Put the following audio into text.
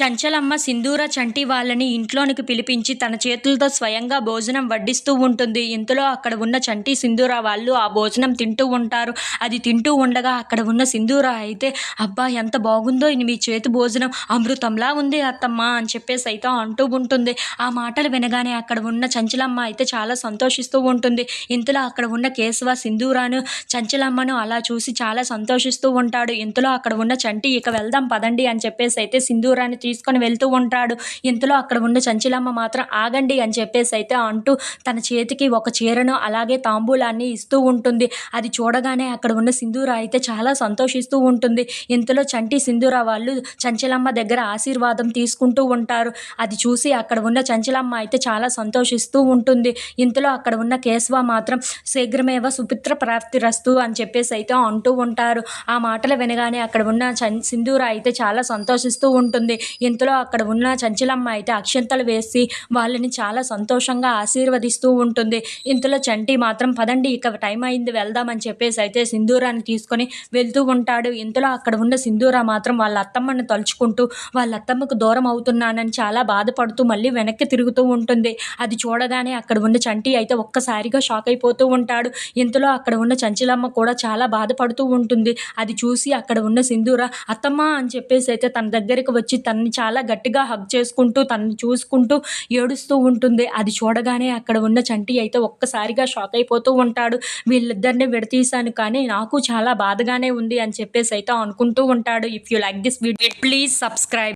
చంచలమ్మ సింధూర చంటి వాళ్ళని ఇంట్లోనికి పిలిపించి తన చేతులతో స్వయంగా భోజనం వడ్డిస్తూ ఉంటుంది. ఇంతలో అక్కడ ఉన్న చంటి సింధూర వాళ్ళు ఆ భోజనం తింటూ ఉంటారు. అది తింటూ ఉండగా అక్కడ ఉన్న సింధూర అయితే అబ్బా ఎంత బాగుందో ఇది మీ చేతి భోజనం. అమృతంలా ఉంది అత్తమ్మ అని చెప్పేసి అయితే అంటూ ఉంటుంది. ఆ మాటలు వినగానే అక్కడ ఉన్న చంచలమ్మ అయితే చాలా సంతోషిస్తూ ఉంటుంది. ఇంతలో అక్కడ ఉన్న కేశవ సింధూరాను చంచలమ్మను అలా చూసి చాలా సంతోషిస్తూ ఉంటాడు. ఇంతలో అక్కడ ఉన్న చంటి ఇక వెళ్దాం పదండి అని చెప్పేసి అయితే సింధూరాన్ని తీసుకొని వెళ్తూ ఉంటాడు. ఇంతలో అక్కడ ఉన్న చంచలమ్మ మాత్రం ఆగండి అని చెప్పేసి అయితే అంటూ తన చేతికి ఒక చీరను అలాగే తాంబూలాన్ని ఇస్తూ ఉంటుంది. అది చూడగానే అక్కడ ఉన్న సింధూర అయితే చాలా సంతోషిస్తూ ఉంటుంది. ఇంతలో చంటి సింధూర వాళ్ళు చంచలమ్మ దగ్గర ఆశీర్వాదం తీసుకుంటూ ఉంటారు. అది చూసి అక్కడ ఉన్న చంచలమ్మ అయితే చాలా సంతోషిస్తూ ఉంటుంది. ఇంతలో అక్కడ ఉన్న కేశవ మాత్రం శీఘ్రమేవ సుపిత్ర ప్రాప్తి రస్తు అని చెప్పేసి అయితే అంటూ ఉంటారు. ఆ మాటలు వినగానే అక్కడ ఉన్న చం సింధూర అయితే చాలా సంతోషిస్తూ ఉంటుంది. ఇంతలో అక్కడ ఉన్న చంచలమ్మ అయితే అక్షంతలు వేసి వాళ్ళని చాలా సంతోషంగా ఆశీర్వదిస్తూ ఉంటుంది. ఇంతలో చంటి మాత్రం పదండి ఇక టైం అయింది వెళ్దామని చెప్పేసి అయితే సింధూరాన్ని తీసుకొని వెళ్తూ ఉంటాడు. ఇంతలో అక్కడ ఉన్న సింధూర మాత్రం వాళ్ళ అత్తమ్మని తలుచుకుంటూ వాళ్ళ అత్తమ్మకు దూరం అవుతున్నానని చాలా బాధపడుతూ మళ్ళీ వెనక్కి తిరుగుతూ ఉంటుంది. అది చూడగానే అక్కడ ఉన్న చంటి అయితే ఒక్కసారిగా షాక్ అయిపోతూ ఉంటాడు. ఇంతలో అక్కడ ఉన్న చంచలమ్మ కూడా చాలా బాధపడుతూ ఉంటుంది. అది చూసి అక్కడ ఉన్న సింధూర అత్తమ్మ అని చెప్పేసి అయితే తన దగ్గరికి వచ్చి తన తనని చాలా గట్టిగా హగ్ చేసుకుంటూ తనని చూసుకుంటూ ఏడుస్తూ ఉంటుంది. అది చూడగానే అక్కడ ఉన్న చంటి అయితే ఒక్కసారిగా షాక్ అయిపోతూ ఉంటాడు. వీళ్ళిద్దరిని విడతీశాను కానీ నాకు చాలా బాధగానే ఉంది అని చెప్పేసి అయితే అనుకుంటూ ఉంటాడు. If you like this video please subscribe